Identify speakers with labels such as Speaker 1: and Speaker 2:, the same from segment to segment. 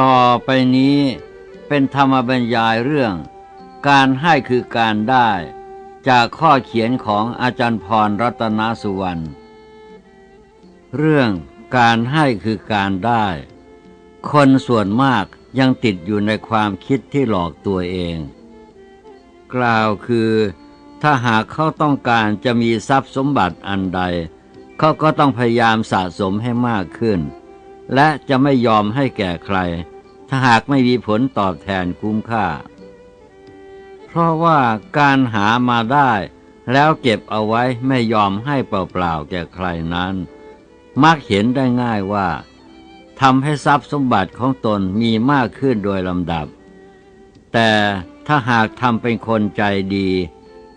Speaker 1: ต่อไปนี้เป็นธรรมบรรยายเรื่อง การให้คือการได้ จากข้อเขียนของอาจารย์พรรัตนสุวรรณเรื่องการให้คือการได้ คนส่วนมากยังติดอยู่ในความคิดที่หลอกตัวเอง กล่าวคือ ถ้าหากเขาต้องการจะมีทรัพย์สมบัติอันใด เขาก็ต้องพยายามสะสมให้มากขึ้น และจะไม่ยอมให้แก่ใคร ถ้าหากไม่มีผลตอบแทนคุ้มค่า เพราะว่าการหามาได้ แล้วเก็บเอาไว้ไม่ยอมให้เปล่าๆแก่ใครนั้น มักเห็นได้ง่ายว่าทำให้ทรัพย์สมบัติของตนมีมากขึ้นโดยลำดับ แต่ถ้าหากทำเป็นคนใจดี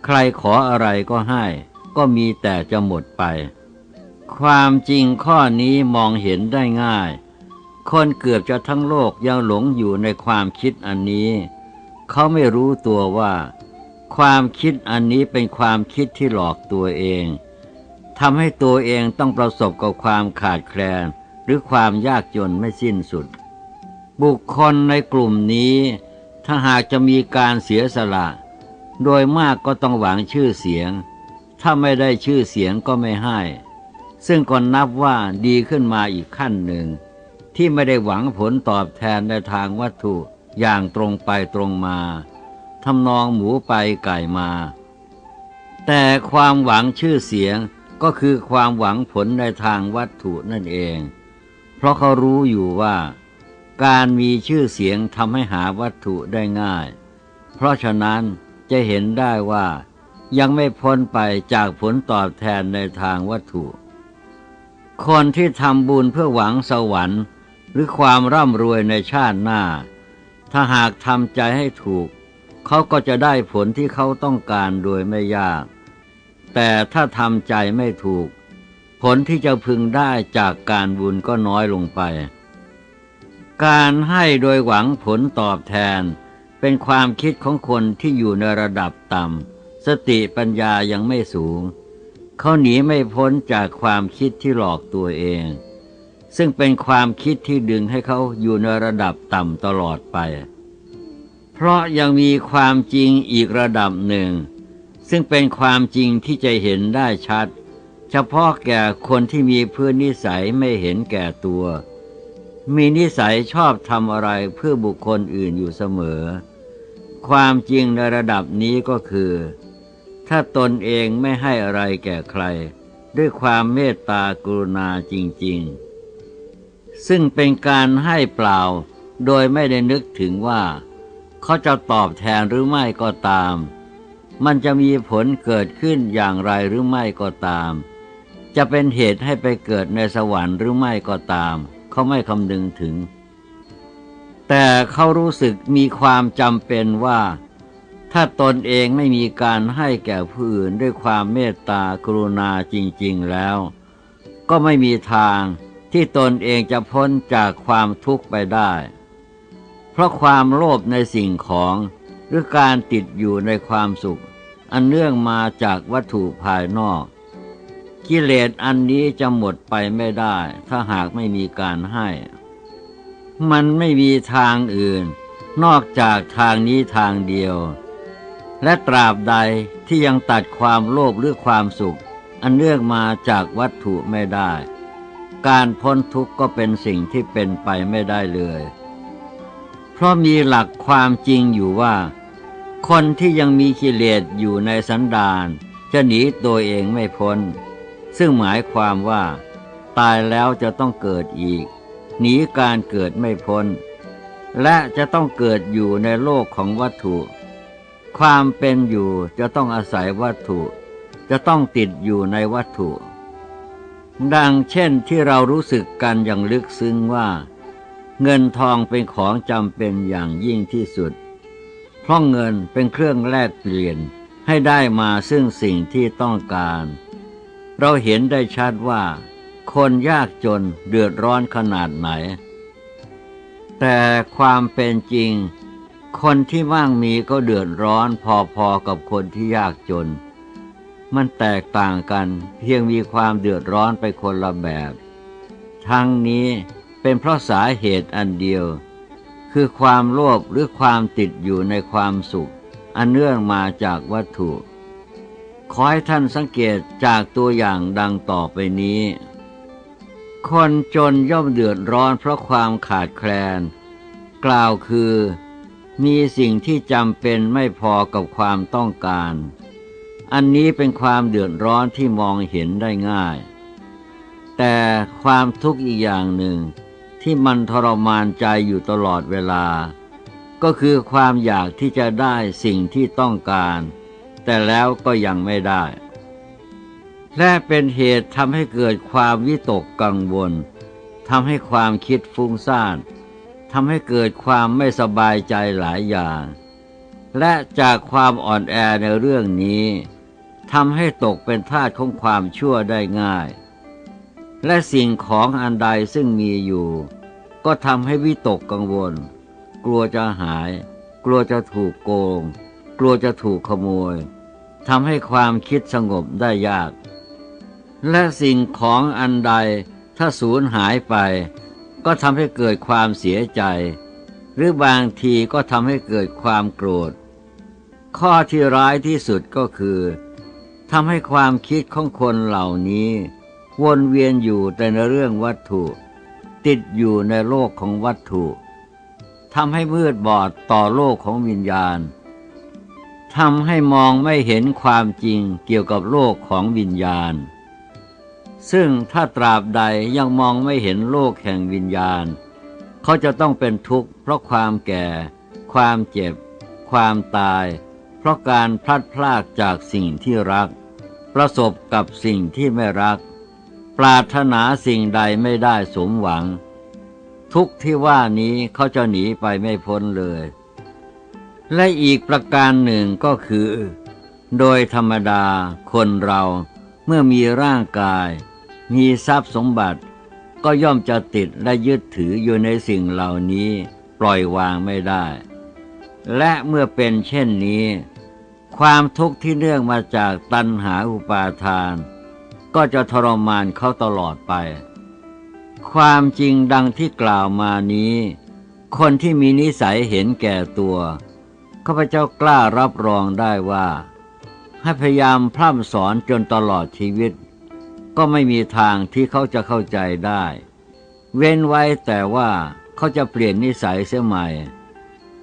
Speaker 1: ใครขออะไรก็ให้ ก็มีแต่จะหมดไป ความจริงข้อนี้มองเห็นได้ง่าย คนเกือบจะทั้งโลกยังหลงอยู่ในความคิดอันนี้ เขาไม่รู้ตัวว่า ความคิดอันนี้เป็นความคิดที่หลอกตัวเองทำให้ตัวเองต้องประสบกับความขาดแคลน หรือความยากจนไม่สิ้นสุด บุคคลในกลุ่มนี้ ถ้าหากจะมีการเสียสละ โดยมากก็ต้องหวังชื่อเสียง ถ้าไม่ได้ชื่อเสียงก็ไม่ให้ ซึ่งก็นับว่าดีขึ้นมาอีกขั้นหนึ่ง ที่ไม่ได้หวังผลตอบแทนในทางวัตถุอย่างตรงไปตรงมาทำนองหมูไปไก่มา แต่ความหวังชื่อเสียงก็คือความหวังผลในทางวัตถุนั่นเอง เพราะเขารู้อยู่ว่า การมีชื่อเสียงทำให้หาวัตถุได้ง่าย เพราะฉะนั้นจะเห็นได้ว่ายังไม่พ้นไปจากผลตอบแทนในทางวัตถุ คนที่ทำบุญเพื่อหวังสวรรค์ หรือความร่ำรวยในชาติหน้า ถ้าหากทำใจให้ถูก เขาก็จะได้ผลที่เขาต้องการโดยไม่ยาก แต่ถ้าทำใจไม่ถูก ผลที่จะพึงได้จากการบุญก็น้อยลงไป การให้โดยหวังผลตอบแทน เป็นความคิดของคนที่อยู่ในระดับต่ำสติปัญญายังไม่สูง เขาหนีไม่พ้นจากความคิดที่หลอกตัวเอง ซึ่งเป็นความคิดที่ดึงให้เขาอยู่ในระดับต่ำตลอดไป เพราะยังมีความจริงอีกระดับหนึ่ง ซึ่งเป็นความจริงที่จะเห็นได้ชัด เฉพาะแก่คนที่มีพื้นนิสัยไม่เห็นแก่ตัว มีนิสัยชอบทำอะไรเพื่อบุคคลอื่นอยู่เสมอ ความจริงในระดับนี้ก็คือ ถ้าตนเองไม่ให้อะไรแก่ใคร ด้วยความเมตตากรุณาจริง ๆ ซึ่งเป็นการให้เปล่า โดยไม่ได้นึกถึงว่า เขาจะตอบแทนหรือไม่ก็ตาม มันจะมีผลเกิดขึ้นอย่างไรหรือไม่ก็ตาม จะเป็นเหตุให้ไปเกิดในสวรรค์หรือไม่ก็ตาม เขาไม่คำนึงถึง แต่เขารู้สึกมีความจำเป็นว่า ถ้าตนเองไม่มีการให้แก่ผู้อื่นด้วยความเมตตากรุณาจริง ๆแล้ว ก็ไม่มีทางที่ตนเองจะพ้นจากความทุกข์ไปได้ เพราะความโลภในสิ่งของหรือการติดอยู่ในความสุข อันเนื่องมาจากวัตถุภายนอก กิเลสอันนี้จะหมดไปไม่ได้ ถ้าหากไม่มีการให้ มันไม่มีทางอื่น นอกจากทางนี้ทางเดียว และตราบใดที่ยังตัดความโลภหรือความสุข อันเนื่องมาจากวัตถุไม่ได้ การพ้นทุกข์ก็เป็นสิ่งที่เป็นไปไม่ได้เลย เพราะมีหลักความจริงอยู่ว่า คนที่ยังมีกิเลสอยู่ในสันดานจะหนีตัวเองไม่พ้น ซึ่งหมายความว่า ตายแล้วจะต้องเกิดอีก หนีการเกิดไม่พ้น และจะต้องเกิดอยู่ในโลกของวัตถุ ความเป็นอยู่จะต้องอาศัยวัตถุ จะต้องติดอยู่ในวัตถุ ดังเช่นที่เรารู้สึกกันอย่างลึกซึ้งว่า เงินทองเป็นของจำเป็นอย่างยิ่งที่สุด เพราะเงินเป็นเครื่องแลกเปลี่ยนให้ได้มาซึ่งสิ่งที่ต้องการ เราเห็นได้ชัดว่า คนยากจนเดือดร้อนขนาดไหน แต่ความเป็นจริง คนที่ว่งมีก็เดือดร้อนพอๆกับคนที่ยากจน มันแตกต่างกันเพียงมีความเดือดร้อนไปคนละแบบ ทั้งนี้เป็นเพราะสาเหตุอันเดียว คือความโลภหรือความติดอยู่ในความสุข อันเนื่องมาจากวัตถุ ขอให้ท่านสังเกตจากตัวอย่างดังต่อไปนี้ คนจนย่อมเดือดร้อนเพราะความขาดแคลน กล่าวคือ มีสิ่งที่จำเป็นไม่พอกับความต้องการ อันนี้เป็นความเดือดร้อนที่มองเห็นได้ง่าย แต่ความทุกข์อีกอย่างหนึ่งที่มันทรมานใจอยู่ตลอดเวลา ก็คือความอยากที่จะได้สิ่งที่ต้องการ แต่แล้วก็ยังไม่ได้ และเป็นเหตุทำให้เกิดความวิตกกังวลทำให้ความคิดฟุ้งซ่าน ทำให้เกิดความไม่สบายใจหลายอย่าง และจากความอ่อนแอในเรื่องนี้ทำให้ตกเป็นทาสของความชั่วได้ง่าย และสิ่งของอันใดซึ่งมีอยู่ ก็ทำให้วิตกกังวล กลัวจะหาย กลัวจะถูกโกง กลัวจะถูกขโมยทำให้ความคิดสงบได้ยาก และสิ่งของอันใดถ้าสูญหายไป ก็ทำให้เกิดความเสียใจ หรือบางทีก็ทำให้เกิดความโกรธ ข้อที่ร้ายที่สุดก็คือทำให้ความคิดของคนเหล่านี้ วนเวียนอยู่แต่ในเรื่องวัตถุ ติดอยู่ในโลกของวัตถุทำให้มืดบอดต่อโลกของวิญญาณทำให้มองไม่เห็นความจริงเกี่ยวกับโลกของวิญญาณ ซึ่งถ้าตราบใดยังมองไม่เห็นโลกแห่งวิญญาณ เขาจะต้องเป็นทุกข์เพราะความแก่ ความเจ็บ ความตาย เพราะการพลัดพรากจากสิ่งที่รัก ประสบกับสิ่งที่ไม่รัก ปรารถนาสิ่งใดไม่ได้สมหวัง ทุกที่ว่านี้เขาจะหนีไปไม่พ้นเลย และอีกประการหนึ่งก็คือ โดยธรรมดาคนเราเมื่อมีร่างกาย มีทรัพย์สมบัติก็ย่อมจะติดและยึดถืออยู่ในสิ่งเหล่านี้ปล่อยวางไม่ได้ และเมื่อเป็นเช่นนี้ ความทุกข์ที่เนื่องมาจากตัณหาอุปาทาน ก็จะทรมานเขาตลอดไป ความจริงดังที่กล่าวมานี้ คนที่มีนิสัยเห็นแก่ตัวข้าพเจ้ากล้ารับรองได้ว่า ให้พยายามพร่ำสอนจนตลอดชีวิต ก็ไม่มีทางที่เขาจะเข้าใจได้ เว้นไว้แต่ว่าเขาจะเปลี่ยนนิสัยเสียใหม่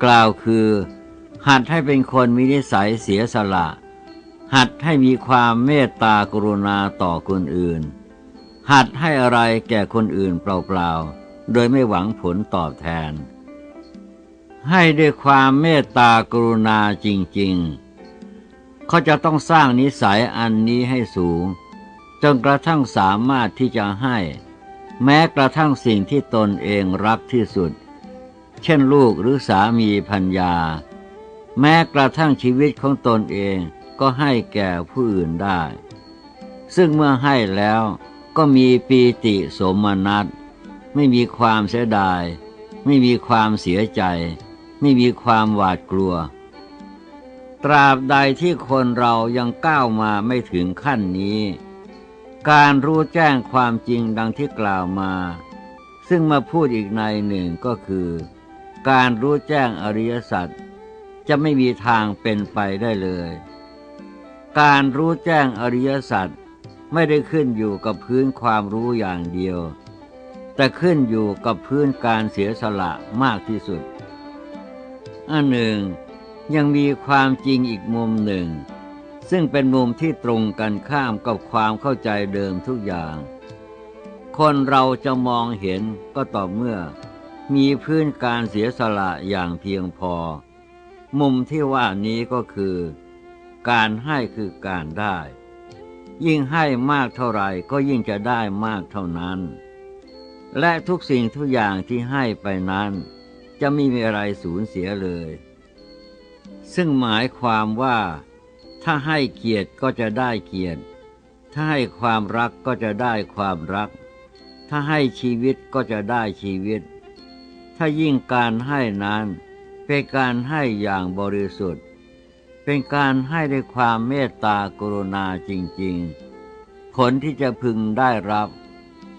Speaker 1: กล่าวคือ หัดให้เป็นคนมีนิสัยเสียสละ หัดให้มีความเมตตากรุณาต่อคนอื่น หัดให้อะไรแก่คนอื่นเปล่าๆ โดยไม่หวังผลตอบแทน ให้ด้วยความเมตตากรุณาจริงๆ เขาจะต้องสร้างนิสัยอันนี้ให้สูง จนกระทั่งสามารถที่จะให้ แม้กระทั่งสิ่งที่ตนเองรักที่สุด เช่นลูกหรือสามีพัญญา แม้กระทั่งชีวิตของตนเองก็ให้แก่ผู้อื่นได้ ซึ่งเมื่อให้แล้วก็มีปีติสมนัตไม่มีความเสียดาย ไม่มีความเสียใจ ไม่มีความหวาดกลัว ตราบใดที่คนเรายังก้าวมาไม่ถึงขั้นนี้ การรู้แจ้งความจริงดังที่กล่าวมา ซึ่งมาพูดอีกในหนึ่งก็คือ การรู้แจ้งอริยสัจจะไม่มีทางเป็นไปได้เลย การรู้แจ้งอริยสัจไม่ได้ขึ้นอยู่กับพื้นความรู้อย่างเดียว แต่ขึ้นอยู่กับพื้นการเสียสละมากที่สุดอันหนึ่งยังมีความจริงอีกมุมหนึ่ง ซึ่งเป็นมุมที่ตรงกันข้ามกับความเข้าใจเดิมทุกอย่าง คนเราจะมองเห็นก็ต่อเมื่อ มีพื้นการเสียสละอย่างเพียงพอ มุมที่ว่านี้ก็คือ การให้คือการได้ ยิ่งให้มากเท่าไหร่ก็ยิ่งจะได้มากเท่านั้น และทุกสิ่งทุกอย่างที่ให้ไปนั้น จะไม่มีอะไรสูญเสียเลย ซึ่งหมายความว่า ถ้าให้เกียรติก็จะได้เกียรติ ถ้าให้ความรักก็จะได้ความรัก ถ้าให้ชีวิตก็จะได้ชีวิต ถ้ายิ่งการให้นั้นเป็นการให้อย่างบริสุทธิ์ เป็นการให้ด้วยความเมตตากรุณาจริงๆ ผลที่จะพึงได้รับ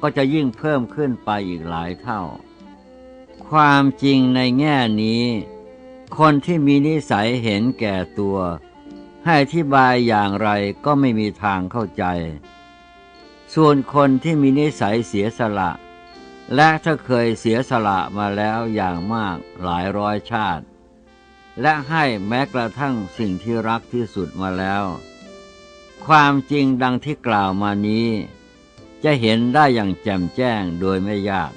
Speaker 1: ก็จะยิ่งเพิ่มขึ้นไปอีกหลายเท่า ความจริงในแง่นี้ คนที่มีนิสัยเห็นแก่ตัว ให้อธิบายอย่างไรก็ไม่มีทางเข้าใจ ส่วนคนที่มีนิสัยเสียสละ และถ้าเคยเสียสละมาแล้วอย่างมากหลายร้อยชาติ และให้แม้กระทั่งสิ่งที่รักที่สุดมาแล้ว ความจริงดังที่กล่าวมานี้ จะเห็นได้อย่างแจ่มแจ้งโดยไม่ยาก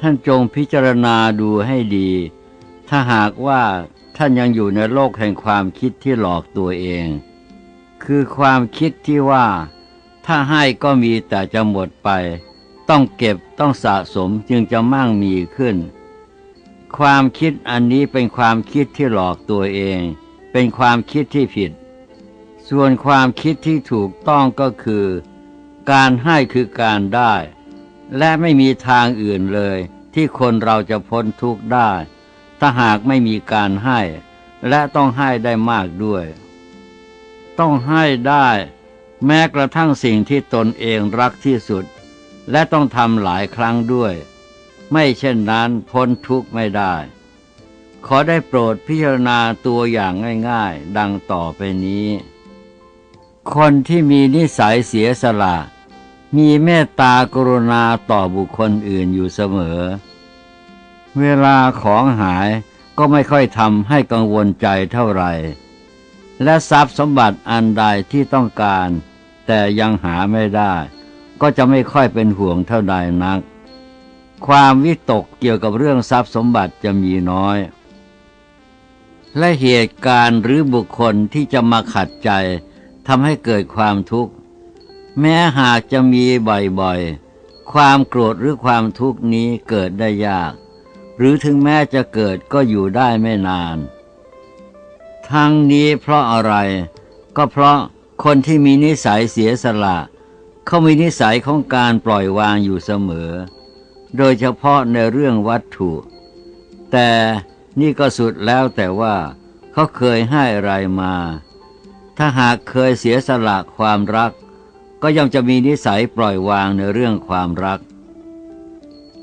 Speaker 1: ท่านจงพิจารณาดูให้ดี ถ้าหากว่าท่านยังอยู่ในโลกแห่งความคิดที่หลอกตัวเอง คือความคิดที่ว่า ถ้าให้ก็มีแต่จะหมดไป ต้องเก็บต้องสะสมจึงจะมั่งมีขึ้น ความคิดอันนี้เป็นความคิดที่หลอกตัวเอง เป็นความคิดที่ผิด ส่วนความคิดที่ถูกต้องก็คือ การให้คือการได้ และไม่มีทางอื่นเลย ที่คนเราจะพ้นทุกข์ได้ ถ้าหากไม่มีการให้ และต้องให้ได้มากด้วย ต้องให้ได้ แม้กระทั่งสิ่งที่ตนเองรักที่สุด และต้องทำหลายครั้งด้วย ไม่เช่นนั้นพ้นทุกข์ไม่ได้ ขอได้โปรดพิจารณาตัวอย่างง่าย ๆ ดังต่อไปนี้ คนที่มีนิสัยเสียสละ มีเมตตากรุณาต่อบุคคลอื่นอยู่เสมอ เวลาของหายก็ไม่ค่อยทำให้กังวลใจเท่าไหร่ และทรัพย์สมบัติอันใดที่ต้องการ แต่ยังหาไม่ได้ ก็จะไม่ค่อยเป็นห่วงเท่าใดนัก ความวิตกเกี่ยวกับเรื่องทรัพย์สมบัติจะมีน้อย และเหตุการณ์หรือบุคคลที่จะมาขัดใจทำให้เกิดความทุกข์ แม้หากจะมีบ่อยๆ ความโกรธหรือความทุกข์นี้เกิดได้ยาก หรือถึงแม้จะเกิดก็อยู่ได้ไม่นาน ทั้งนี้เพราะอะไร ก็เพราะคนที่มีนิสัยเสียสละ เขามีนิสัยของการปล่อยวางอยู่เสมอ โดยเฉพาะในเรื่องวัตถุ แต่นี่ก็สุดแล้วแต่ว่าเขาเคยให้อะไรมา ถ้าหากเคยเสียสละความรัก ก็ย่อมจะมีนิสัยปล่อยวางในเรื่องความรัก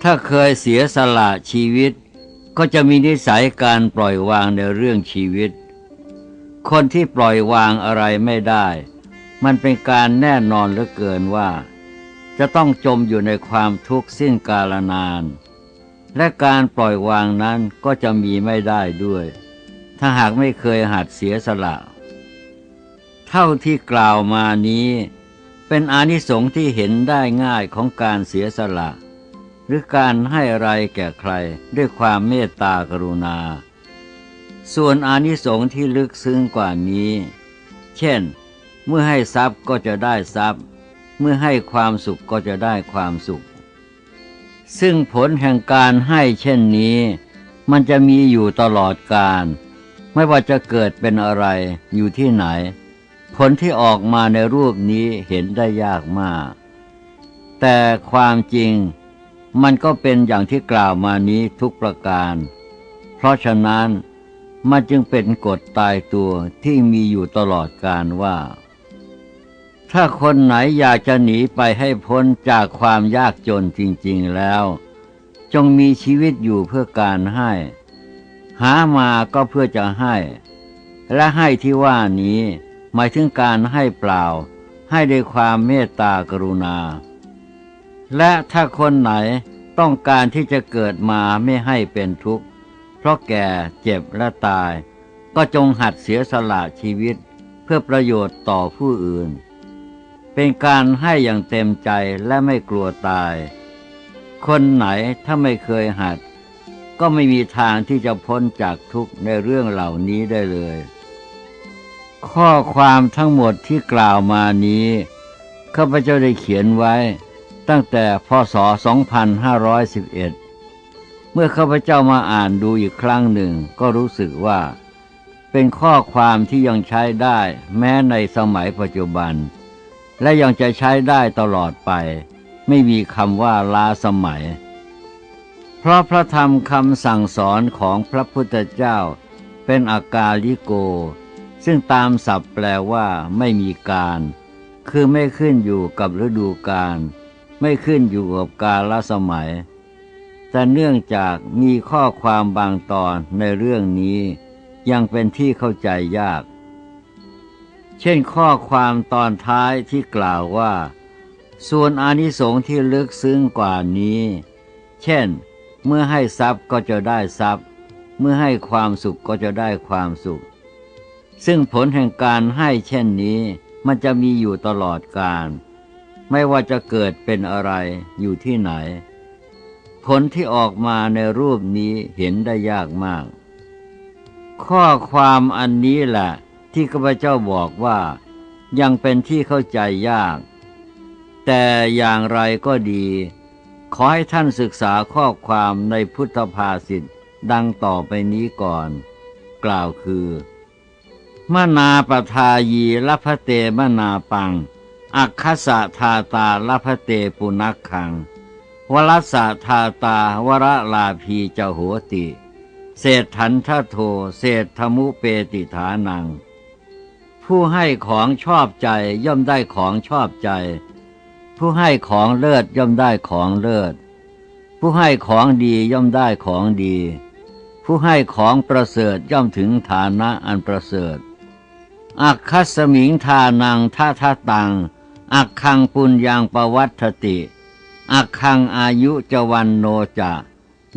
Speaker 1: ถ้าเคยเสียสละชีวิต ก็จะมีนิสัยการปล่อยวางในเรื่องชีวิต คนที่ปล่อยวางอะไรไม่ได้ มันเป็นการแน่นอนเหลือเกินว่า จะต้องจมอยู่ในความทุกข์สิ้นกาลนาน และการปล่อยวางนั้นก็จะมีไม่ได้ด้วย ถ้าหากไม่เคยหัดเสียสละ เท่าที่กล่าวมานี้ เป็นอานิสงส์ที่เห็นได้ง่ายของการเสียสละ หรือการให้อะไรแก่ใครด้วยความเมตตากรุณา ส่วนอานิสงส์ที่ลึกซึ้งกว่านี้ เช่น เมื่อให้ทรัพย์ก็จะได้ทรัพย์ เมื่อให้ความสุขก็จะได้ความสุข ซึ่งผลแห่งการให้เช่นนี้ มันจะมีอยู่ตลอดกาลไม่ว่าจะเกิดเป็นอะไรอยู่ที่ไหน ผลที่ออกมาในรูปนี้เห็นได้ยากมาก แต่ความจริงมันก็เป็นอย่างที่กล่าวมานี้ทุกประการ เพราะฉะนั้นมันจึงเป็นกฎตายตัวที่มีอยู่ตลอดกาลว่า ถ้าคนไหนอยากจะหนีไปให้พ้นจากความยากจนจริง ๆแล้ว จงมีชีวิตอยู่เพื่อการให้ หามาก็เพื่อจะให้ และให้ที่ว่านี้ หมายถึงการให้เปล่า ให้ด้วยความเมตตากรุณา และถ้าคนไหนต้องการที่จะเกิดมาไม่ให้เป็นทุกข์ เพราะแก่เจ็บและตาย ก็จงหัดเสียสละชีวิตเพื่อประโยชน์ต่อผู้อื่น เป็นการให้อย่างเต็มใจและไม่กลัวตาย คนไหนถ้าไม่เคยหัด ก็ไม่มีทางที่จะพ้นจากทุกข์ในเรื่องเหล่านี้ได้เลย ข้อความทั้งหมดที่กล่าวมานี้ข้าพเจ้าได้เขียนไว้ตั้งแต่พศ 2511 เมื่อข้าพเจ้ามาอ่านดูอีกครั้งหนึ่งก็รู้สึกว่า เป็นข้อความที่ยังใช้ได้แม้ในสมัยปัจจุบัน และยังจะใช้ได้ตลอดไป ไม่มีคำว่าล้าสมัย เพราะพระธรรมคำสั่งสอนของพระพุทธเจ้าเป็นอากาลิโก ซึ่งตามศัพท์แปลว่าไม่มีการ คือไม่ขึ้นอยู่กับฤดูกาลไม่ขึ้นอยู่กับกาลสมัย แต่เนื่องจากมีข้อความบางตอนในเรื่องนี้ ยังเป็นที่เข้าใจยาก เช่นข้อความตอนท้ายที่กล่าวว่า ส่วนอานิสงส์ที่ลึกซึ้งกว่านี้ เช่น เมื่อให้ทรัพย์ก็จะได้ทรัพย์ เมื่อให้ความสุขก็จะได้ความสุข ซึ่งผลแห่งการให้เช่นนี้มันจะมีอยู่ตลอดกาลไม่ว่าจะเกิดเป็นอะไรอยู่ที่ไหน ผลที่ออกมาในรูปนี้เห็นได้ยากมาก ข้อความอันนี้แหละที่ข้าพเจ้าบอกว่ายังเป็นที่เข้าใจยาก แต่อย่างไรก็ดี ขอให้ท่านศึกษาข้อความในพุทธภาษิตดังต่อไปนี้ก่อน กล่าวคือ มนาปทายีละพะเตมนาปัง อักขสะทาตาละพะเตปุนักขัง วรัสสะทาตาวระลาภีเจโหติ เศษถันทโทเศษธมุเปติฐานัง ผู้ให้ของชอบใจย่อมได้ของชอบใจ ผู้ให้ของเลิศย่อมได้ของเลิศ ผู้ให้ของดีย่อมได้ของดีผู้ให้ของประเสริฐย่อมถึงฐานะอันประเสริฐ อักคัสมิงทานังท่าท่าตัง อักคังปุญญังปวัตติ อักคังอายุจวันโนจะ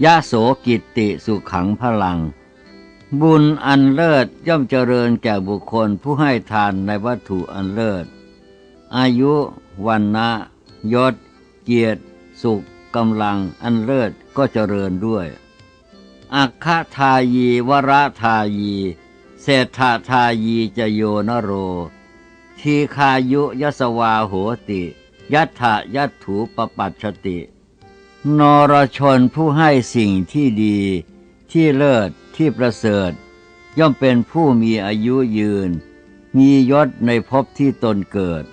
Speaker 1: ยะโสกิตติสุขังพลัง บุญอันเลิศย่อมเจริญแก่บุคคลผู้ให้ทานในวัตถุอันเลิศ อายุวันนะยศ เกียรติ สุขกำลังอันเลิศก็เจริญด้วย อัคคทายีวระทายี เศรษฐทายีจโยนโร ทีคายุยสวาโหติ ยัตถะยัตถูปปัชติ นรชนผู้ให้สิ่งที่ดี ที่เลิศที่ประเสริฐ ย่อมเป็นผู้มีอายุยืน มียศในภพที่ตนเกิด